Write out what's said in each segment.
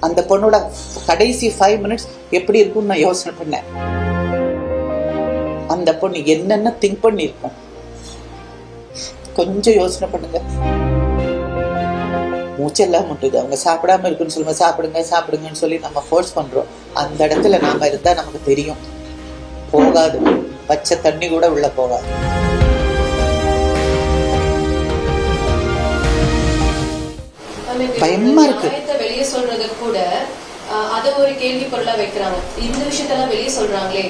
அந்த பொண்ணோட கடைசி ஃபைவ் மினிட்ஸ் எப்படி இருக்கும்னு நான் யோசனை பண்ணேன். அந்த பொண்ணு என்னென்ன திங்க் பண்ணியிருக்கும்? கொஞ்சம் யோசனை பண்ணுங்க. மூச்செல்லாம் முட்டுது. அவங்க சாப்பிடாம இருக்குன்னு சொல்லுங்க. சாப்பிடுங்க சாப்பிடுங்கன்னு சொல்லி நம்ம ஃபோர்ஸ் பண்றோம். அந்த இடத்துல நாம இருந்தா நமக்கு தெரியும். போகாது. பச்சை தண்ணி கூட உள்ள போகாது. பயமா இருக்கு. வெளியே சொல்றது கூட அதை ஒரு கேள்வி பொருளா வைக்கிறாங்க. இந்த விஷயத்தெல்லாம் வெளியே சொல்றாங்களே.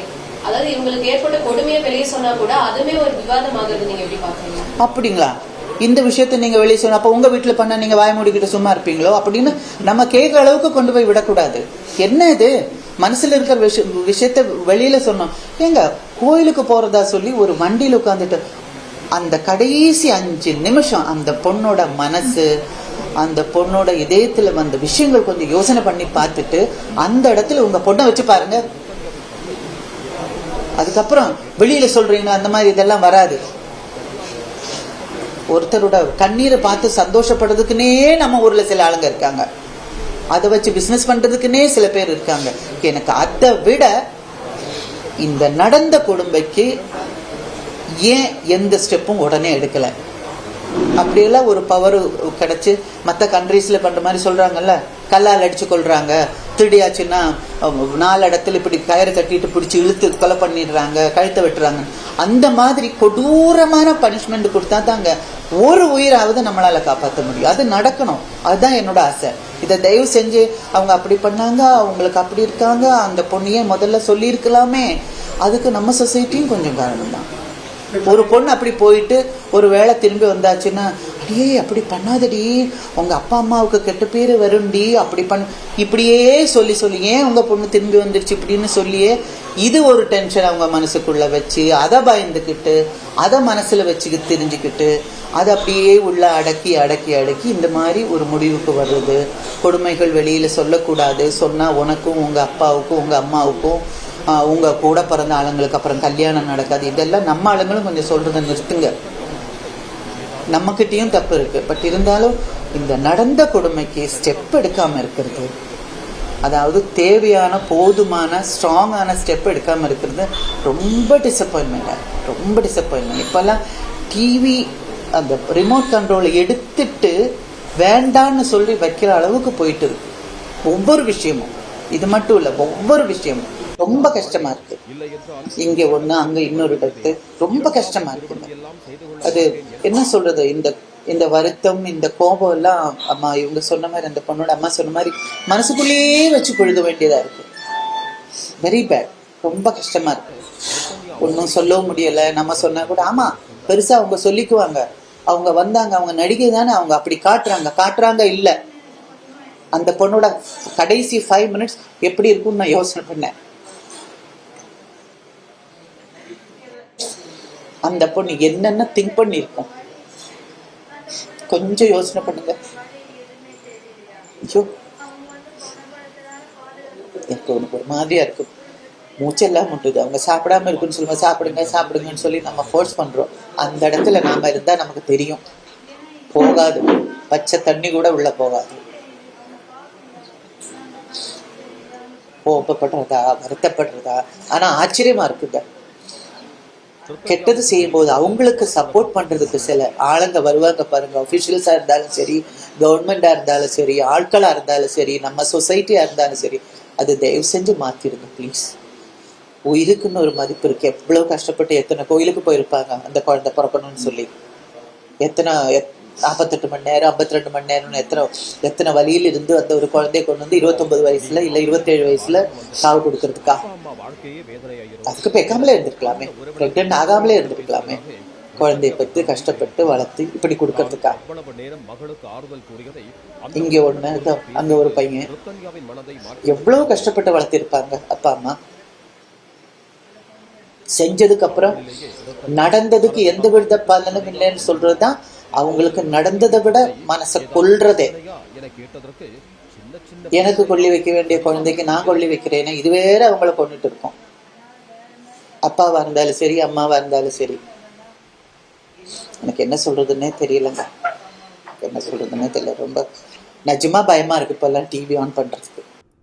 அதாவது இவங்களுக்கு ஏற்பட்ட கொடுமையை வெளியே சொன்னா கூட அதுமே ஒரு விவாதமாகிறது நீங்க எப்படி பாக்குறீங்க அப்படிங்களா? இந்த விஷயத்த நீங்க வெளியே சொன்ன அப்ப உங்க வீட்டுல பண்ண நீங்க வாய மூடிக்கிட்டு சும்மா இருப்பீங்களோ? அப்படின்னு நம்ம கேட்குற அளவுக்கு கொண்டு போய் விடக்கூடாது. என்ன இது? மனசுல இருக்கிற விஷய விஷயத்த வெளியில சொன்னோம். ஏங்க கோயிலுக்கு போறதா சொல்லி ஒரு வண்டியில உட்காந்துட்டு அந்த கடைசி அஞ்சு நிமிஷம் அந்த பொண்ணோட மனசு அந்த பொண்ணோட இதயத்தில் வந்த விஷயங்கள் கொஞ்சம் யோசனை பண்ணி பார்த்துட்டு அந்த இடத்துல உங்கள் பொண்ணை வச்சு பாருங்க. அதுக்கப்புறம் வெளியில் சொல்கிறீங்க அந்த மாதிரி இதெல்லாம் வராது. ஒருத்தரோட கண்ணீரை பார்த்து சந்தோஷப்படுறதுக்குன்னே நம்ம ஊரில் சில ஆளுங்க இருக்காங்க. அதை வச்சு பிஸ்னஸ் பண்ணுறதுக்குன்னே சில பேர் இருக்காங்க. எனக்கு அதை விட இந்த நடந்த கொடுமைக்கு ஏன் எந்த ஸ்டெப்பும் உடனே எடுக்கலை. அப்படியெல்லாம் ஒரு பவர் கிடச்சி மற்ற கண்ட்ரீஸில் பண்ணுற மாதிரி சொல்கிறாங்கல்ல கல்லால் அடிச்சு கொள்கிறாங்க திருடியாச்சுன்னா நாலு இடத்துல இப்படி கயிறு கட்டிட்டு பிடிச்சி இழுத்து கொலை பண்ணிடுறாங்க கழுத்தை வெட்டுறாங்க. அந்த மாதிரி கொடூரமான பனிஷ்மெண்ட் கொடுத்தா தாங்க ஒரு உயிராவது நம்மளால் காப்பாற்ற முடியும். அது நடக்கணும். அதுதான் என்னோட ஆசை. இதை தயவு செஞ்சு அவங்க அப்படி பண்ணாங்க அவங்களுக்கு அப்படி இருக்காங்க அந்த பொண்ணையே முதல்ல சொல்லியிருக்கலாமே. அதுக்கு நம்ம சொசைட்டியும் கொஞ்சம் காரணம் தான் ஒரு பொண்ணு அப்படி போயிட்டு ஒரு வேளை திரும்பி வந்தாச்சுன்னா அடியே அப்படி பண்ணாதடி. உங்கள் அப்பா அம்மாவுக்கு கெட்ட பேர் வரும்டி. அப்படி பண் இப்படியே சொல்லி சொல்லி ஏன் உங்கள் பொண்ணு திரும்பி வந்துருச்சு இப்படின்னு சொல்லியே இது ஒரு டென்ஷன் அவங்க மனசுக்குள்ளே வச்சு அதை பயந்துக்கிட்டு அதை மனசில் வச்சுக்கி தெரிஞ்சுக்கிட்டு அதை அப்படியே உள்ள அடக்கி அடக்கி அடக்கி இந்த மாதிரி ஒரு முடிவுக்கு வர்றது. கொடுமைகள் வெளியில் சொல்லக்கூடாது. சொன்னால் உனக்கும் உங்கள் அப்பாவுக்கும் உங்கள் அம்மாவுக்கும் உங்கள் கூட பிறந்த ஆளுங்களுக்கு அப்புறம் கல்யாணம் நடக்காது. இதெல்லாம் நம்ம ஆளுங்களும் கொஞ்சம் சொல்கிறத நிறுத்துங்க. நம்மக்கிட்டேயும் தப்பு இருக்குது பட் இருந்தாலும் இந்த நடந்த கொடுமைக்கு ஸ்டெப் எடுக்காமல் இருக்கிறது அதாவது தேவையான போதுமான ஸ்ட்ராங்கான ஸ்டெப் எடுக்காமல் இருக்கிறது ரொம்ப டிசப்பாயின்மெண்ட்டாக ரொம்ப டிசப்பாயின்மெண்ட் இப்போல்லாம் டிவி அந்த ரிமோட் கண்ட்ரோலை எடுத்துட்டு வேண்டான்னு சொல்லி வைக்கிற அளவுக்கு போயிட்டு இருக்கு. ஒவ்வொரு விஷயமும். இது மட்டும் இல்லை ஒவ்வொரு விஷயமும். ரொம்ப கஷ்டமா இருக்கு. இங்க ஒண்ணு அங்க இன்னொரு இடத்து ரொம்ப கஷ்டமா இருக்குங்க அது என்ன சொல்றது? இந்த இந்த வருத்தம் இந்த கோபம் எல்லாம் அம்மா இவங்க சொன்ன மாதிரி அந்த பொண்ணோட அம்மா சொன்ன மாதிரி மனசுக்குள்ளேயே வச்சு பொழுத வேண்டியதா இருக்கு. வெரி பேட் ரொம்ப கஷ்டமா இருக்கு. ஒன்றும் சொல்லவும் முடியல. நம்ம சொன்னா கூட ஆமா பெருசா அவங்க சொல்லிக்குவாங்க. அவங்க வந்தாங்க அவங்க நடிகை தானே அவங்க அப்படி காட்டுறாங்க. காட்டுறாங்க இல்ல. அந்த பொண்ணோட கடைசி ஃபைவ் மினிட்ஸ் எப்படி இருக்கும்னு நான் யோசனை பண்ணேன். அந்த பொண்ணு என்னென்ன திங்க் பண்ணியிருக்கோம் கொஞ்சம் யோசனை பண்ணுங்க. ஐயோ. எனக்கு உனக்கு ஒரு மாதிரியா இருக்கு. மூச்செல்லாம் முட்டுது. அவங்க சாப்பிடாம இருக்குன்னு சொல்லுங்க. சாப்பிடுங்க சாப்பிடுங்கன்னு சொல்லி நம்ம ஃபோர்ஸ் பண்றோம். அந்த இடத்துல நாம இருந்தா நமக்கு தெரியும். போகாது. பச்சை தண்ணி கூட உள்ள போகாது. கோபப்படுறதா வருத்தப்படுறதா? ஆனா ஆச்சரியமா இருக்குங்க. கெட்டது செய்யும் போது அவங்களுக்கு சப்போர்ட் பண்றதுக்கு சில ஆளுங்க வருவாங்க பாருங்க. அஃபிஷியல்ஸா இருந்தாலும் சரி கவர்மெண்டா இருந்தாலும் சரி ஆட்களா இருந்தாலும் சரி நம்ம சொசைட்டியா இருந்தாலும் சரி அது தயவு செஞ்சு மாத்திடுங்க ப்ளீஸ் உயிருக்குன்னு ஒரு மதிப்பு இருக்கு. எவ்வளவு கஷ்டப்பட்டு எத்தனை கோயிலுக்கு போயிருப்பாங்க அந்த குழந்தை பிறக்கணும்னு சொல்லி. எத்தனை எத்- நாற்பத்தெட்டு மணி நேரம் ஐம்பத்தி ரெண்டு மணி நேரம்னு எத்தனை எத்தனை வழியில் இருந்து அந்த ஒரு குழந்தைய கொண்டு வந்து இருபத்தொம்பது வயசுல இல்ல இருபத்தேழு வயசுல சாவு கொடுக்கறதுக்கா? அதுக்கு பெக்காமலே இருந்திருக்கலாமே. பிரெக்னென்ட் ஆகாமலே இருந்திருக்கலாமே. குழந்தைய பெற்று கஷ்டப்பட்டு வளர்த்து இப்படி கொடுக்கறதுக்கா? இங்க ஒண்ணு அங்க ஒரு பையன். எவ்வளவு கஷ்டப்பட்டு வளர்த்திருப்பாங்க அப்பா அம்மா? செஞ்சதுக்கு அப்புறம் நடந்ததுக்கு எந்த வித பலனும் இல்லைன்னு சொல்றதுதான் அவங்களுக்கு நடந்ததை விட மனசை கொல்றதே. எனக்கு கொல்லி வைக்க வேண்டிய குழந்தைக்கு நான் கொல்லி வைக்கிறேன்னு இது வேற அவங்கள கொண்டுட்டு இருக்கோம். அப்பாவா இருந்தாலும் சரி அம்மாவா இருந்தாலும் சரி. எனக்கு என்ன சொல்றதுன்னே தெரியலங்க. என்ன சொல்றதுன்னே தெரியல. ரொம்ப நிஜமா பயமா இருக்கு இப்பெல்லாம் டிவி ஆன் பண்றதுக்கு.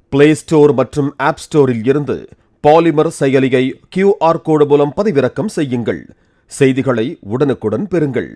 பிளே ஸ்டோர் மற்றும் ஆப் ஸ்டோரில் இருந்து பாலிமர் செயலியை கியூஆர் கோடு மூலம் பதிவிறக்கம் செய்யுங்கள். செய்திகளை உடனுக்குடன் பெறுங்கள்.